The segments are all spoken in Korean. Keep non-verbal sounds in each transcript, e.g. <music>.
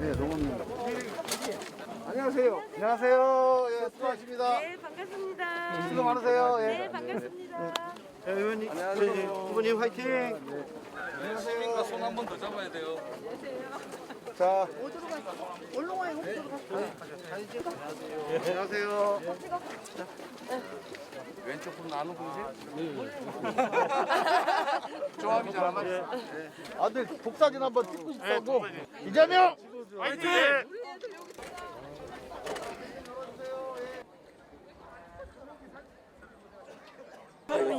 네, 농업입니다. 안녕하세요. 안녕하세요. 예, 수고하십니다. 네, 반갑습니다. 수고 많으세요. 예. 네, 반갑습니다. 자, 의원님, 안녕하세요. 후보님 화이팅. 시민과 손한 번 더 잡아야 돼요. 자, 안녕하세요. 왼쪽 분 아는 분이세요? 조합이 잘안 맞아요. 아들 복사진 한번 찍고 싶다고. 이재명 화이팅.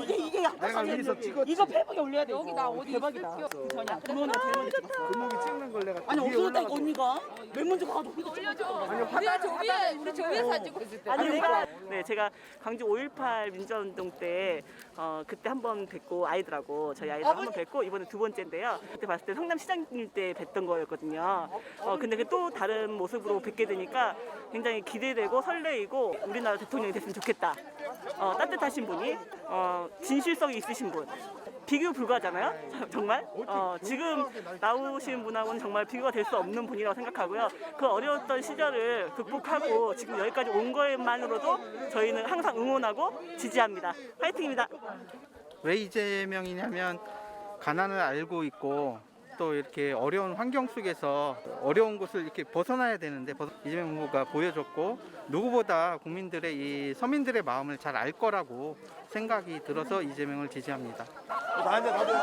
이게 이게 내가 여기서 찍었지. 이거 페북에 올려야 돼. 여기 나 어디 대박이다. 전이야. 그거는 제일 먼저 찍었어. 금목이 찍는 걸 내가 아니 위에 없어졌다니까 올라가서 언니가 맨 먼저 가서 우리도 찍었어. 우리가 조비에 우리 조비에 사진 있을 때. 아니 내가 네 제가 광주 5.18 민주화운동 때 어, 그때 한 번 뵙고 아이들하고 저희 아이들 한번 뵙고 이번에 두 번째인데요. 그때 봤을 때 성남시장님 때 뵀던 거였거든요. 어, 근데 그 또 다른 모습으로 뵙게 되니까 굉장히 기대되고 설레이고 우리나라 대통령이 됐으면 좋겠다. 어, 따뜻하신 분이 어, 진실성이 있으신 분. 비교 불가잖아요. <laughs> 정말. 어, 지금 나오신 분하고는 정말 비교가 될 수 없는 분이라고 생각하고요. 그 어려웠던 시절을 극복하고 지금 여기까지 온 것만으로도 저희는 항상 응원하고 지지합니다. 파이팅입니다. 왜 이재명이냐면 가난을 알고 있고 또 이렇게 어려운 환경 속에서 어려운 곳을 이렇게 벗어나야 되는데 벗- 이재명 후보가 보여줬고 누구보다 국민들의 이 서민들의 마음을 잘 알 거라고 생각이 들어서 이재명을 지지합니다. 나한테 나도